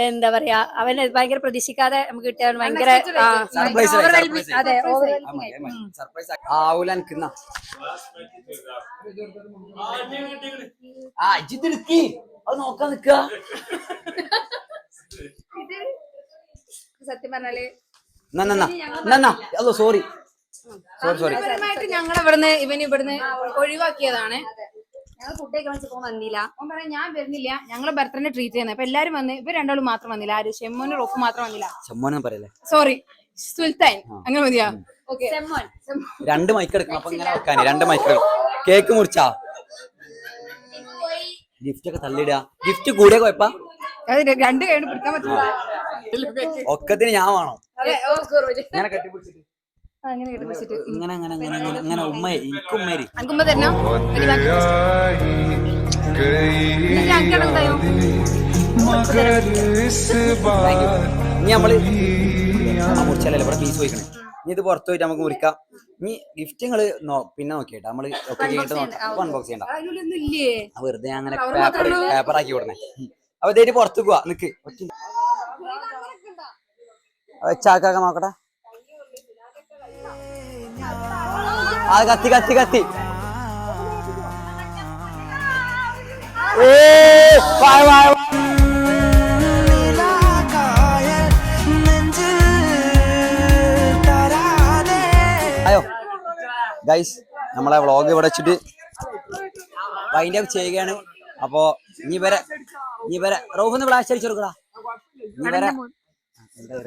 എന്താ പറയാ അവന് ഭയങ്കര പ്രതീക്ഷിക്കാതെ നമുക്ക് കിട്ടിയ ഭയങ്കര. അതെ ആവൂല എനിക്കുന്ന ആ ഇജ്ജിത് എടുക്കി അത് നോക്കാൻ നിക്ക സത്യം പറഞ്ഞാൽ അല്ലോ സോറി സോറി സോറി ഞങ്ങൾ ഇവിടുന്ന് ഇവൻ ഇവിടുന്ന് ഒഴിവാക്കിയതാണ്. ഞങ്ങൾ ഫുഡൊക്കെ വെച്ചപ്പോ വന്നില്ല. അവൻ പറയാം ഞാൻ വരുന്നില്ല. ഞങ്ങളെ ബർത്ത്ഡേ ട്രീറ്റ് ചെയ്യുന്നത് അപ്പൊ എല്ലാരും വന്ന് ഇവർ രണ്ടാളും മാത്രം വന്നില്ല. ആര്? ഷെമ്മോനും റോഫ് മാത്രം വന്നില്ല. ചമ്മോനും പറയല്ലേ? സോറി സുൽത്താൻ. അങ്ങനെ മതിയാ? ഓക്കെ രണ്ട് മൈക്ക് എടുക്കണം. അപ്പൊ ഇങ്ങനെ വെക്കാന് രണ്ട് മൈക്ക് കേക്ക് മുറിച്ചാ? ഗിഫ്റ്റ് ഒക്കെ തള്ളിയിടുക ഗിഫ്റ്റ് കൂടിയ കുഴപ്പ? അത് രണ്ട് കൈ കൊണ്ട് പിടിക്കാൻ പറ്റില്ല. ഒക്കത്തിന് ഞാൻ വേണം. അതെ, ഓ, sorry. ഇങ്ങനെ കെട്ടിപ്പിടിച്ചിട്ട്. അങ്ങനെ കെട്ടി ഇങ്ങനെ അങ്ങനെ അങ്ങനെ അങ്ങനെ ഇങ്ങനെ ഉമ്മ എനിക്ക് ഉമ്മേരി അനക്കുമ്പോ തരണോ ഒരു ബാക്കി എന്നിട്ട് അനക്കണം എന്തായോ താങ്ക് യു ഇനി നമ്മൾ ആ ഇവിടെ പീസ് പോയിക്കണേ ഇനി ഇത് പുറത്ത് പോയിട്ട് നമുക്ക് മുറിക്കാം ഇനി ഗിഫ്റ്റ് പിന്നെ നോക്കിയിട്ട് നമ്മൾ ഒക്കെ ചെയ്തിട്ട് നോക്കാം അൺബോക്സ് ചെയ്യണ്ട അതിനുള്ളിലൊന്നും ഇല്ലേ ആ വെറുതെ അങ്ങനെ പേപ്പർ. പേപ്പർ ആക്കി വിടണേ അപ്പൊ പുറത്ത് പോവാ നിക്ക് ഒറ്റ വെച്ചാക്കാക്ക നോക്കട്ടെ ആ കത്തി കത്തി കത്തി. ഏയ്, വായ, വായ. അയ്യോ ഗൈസ് നമ്മളെ വ്ളോഗ് ഇവിടെ വെച്ചിട്ട് വൈൻഡ് അപ്പ് ചെയ്യുകയാണ്. അപ്പോ ഇനി വരെ ഇനി വരെ റോഫൊന്ന് ഫ്ലാഷ് അടിച്ചു കൊടുക്കടാ. ഇനി വരെ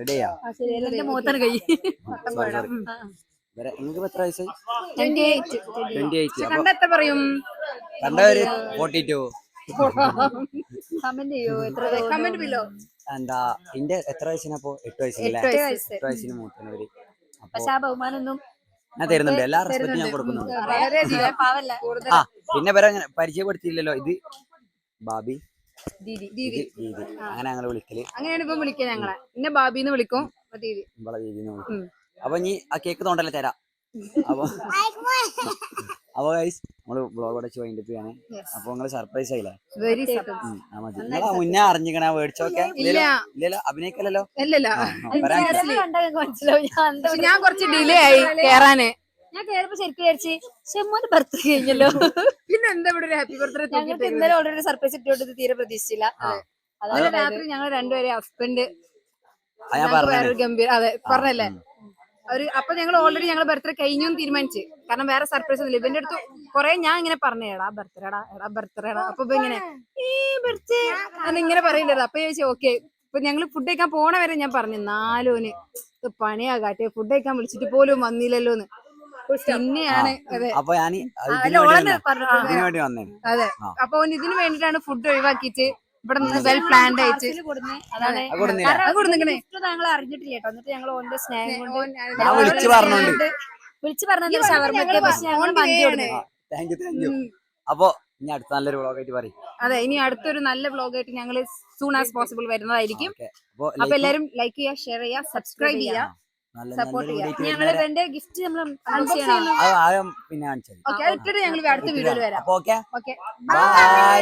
റെഡിയാ വരെ നിങ്ങൾക്ക് എത്ര വയസ്സായി ട്വന്റി എയ്റ്റ് ട്വന്റി എയ്റ്റ് കണ്ട പറയും. കണ്ടവര് ഫോർട്ടി ടു എന്താ എന്റെ എത്ര വയസ്സിനപ്പോ എട്ട് വയസ്സിനല്ലേ എട്ട് വയസ്സ്. എട്ട് വയസ്സിന് മൂത്തനവര് പക്ഷെ ആ ബഹുമാനൊന്നും ഞാൻ തരുന്നുണ്ട്. എല്ലാ റെസ്പെക്റ്റും ഞാൻ കൊടുക്കുന്നുണ്ട്. ആ പിന്നെ വരെ അങ്ങനെ പരിചയപ്പെടുത്തിയില്ലല്ലോ. ഇത് ബാബി. ദീദി അങ്ങനെ ഞങ്ങൾ വിളിക്കൽ. അങ്ങനെയാണ് ഇപ്പൊ വിളിക്കുക ഞങ്ങളെ. പിന്നെ ബാബിന്ന് വിളിക്കും. ദീദി. വിളിക്കും. അപ്പൊ ഇനി ആ കേക്ക് തോണ്ടല്ലേ തരാം. അപ്പൊ അപ്പൊ ഗൈസ് നമ്മൾ ബ്ലോഗ് അടച്ച് വൈൻഡ് അപ്പ് ചെയ്യാണ്. അപ്പൊ നിങ്ങൾ സർപ്രൈസ് ആയില്ലേ? മതി. നിങ്ങളാ മുന്നേ അറിഞ്ഞിക്കണ മേടിച്ചോക്കെ ഇല്ല. ഇല്ലല്ലോ? അഭിനയിക്കല്ലോ അല്ലല്ല ഞാൻ കുറച്ച് ഡിലേ ആയി കേറാന്. ഞാൻ കേറിയപ്പോ ശരിക്കും വിചാരിച്ച് ഷെമ്മോന്റെ ബർത്ത്ഡേ കഴിഞ്ഞല്ലോ. പിന്നെ എന്താ ഇവിടെ ഒരു ഹാപ്പി ബർത്ത്ഡേ ഞങ്ങൾക്ക് ഇന്നലെ ഓൾറെഡി സർപ്രൈസ് തീരെ പ്രതീക്ഷിച്ചില്ല. രാത്രി ഞങ്ങൾ രണ്ടുപേരെ ഹസ്ബൻഡ് അതെ പറഞ്ഞല്ലേ? ഒരു അപ്പൊ ഞങ്ങൾ ഓൾറെഡി ഞങ്ങൾ ബർത്ത്ഡേ കഴിഞ്ഞു തീരുമാനിച്ചു. കാരണം വേറെ സർപ്രൈസ് ഒന്നുമില്ല. ഇവന്റെ അടുത്ത് കൊറേ ഞാൻ ഇങ്ങനെ പറഞ്ഞു എടാ ബർത്ത്ഡേടാ എടാ ബർത്ത്ഡേടാ അപ്പൊ ഇങ്ങനെ ഈ ബർത്ത്ഡേ ഇങ്ങനെ പറയില്ലത് അപ്പൊ ചോദിച്ചു ഓക്കെ ഇപ്പൊ ഞങ്ങൾ ഫുഡ് കഴിക്കാൻ പോണ വരെ ഞാൻ പറഞ്ഞു നാലോന് പണിയാ കാട്ടിയ. ഫുഡ് കഴിക്കാൻ വിളിച്ചിട്ട് പോലും വന്നില്ലല്ലോ എന്ന്. പിന്നെയാണ് അതെ. ഇതിനു. അപ്പൊ ഇതിനു വേണ്ടിട്ടാണ് ഫുഡ് ഒഴിവാക്കിയിട്ട് ഇവിടെ നിന്ന് വെൽ പ്ലാൻഡ് ആയിട്ട് ഞങ്ങൾ അറിഞ്ഞിട്ടില്ല കേട്ടോ. എന്നിട്ട് ഞങ്ങൾ ഓന്റെ സ്നേഹം കൊണ്ട് വിളിച്ച് പറഞ്ഞോണ്ട്. വിളിച്ചു പറഞ്ഞത് ഷവർമ്മക്ക് പക്ഷെ ഞങ്ങൾ. താങ്ക് യു താങ്ക് യു അപ്പൊ ഇനി അടുത്ത നല്ലൊരു വ്ലോഗ് ആയിട്ട് പറയും. അതെ ഇനി അടുത്തൊരു നല്ല വ്ലോഗ് ആയിട്ട് ഞങ്ങൾ സൂൺ ആസ് പോസിബിൾ വരുന്നതായിരിക്കും. അപ്പൊ എല്ലാരും ലൈക്ക് ചെയ്യുക ഷെയർ ചെയ്യുക സബ്സ്ക്രൈബ് ചെയ്യുക. നല്ലൊരു ചെയ്യാം. ഞങ്ങൾ വരുന്നവരെ ഗിഫ്റ്റ് നമ്മൾ. പിന്നെ ഞങ്ങൾ അടുത്ത വീഡിയോയിൽ വരാം. Okay bye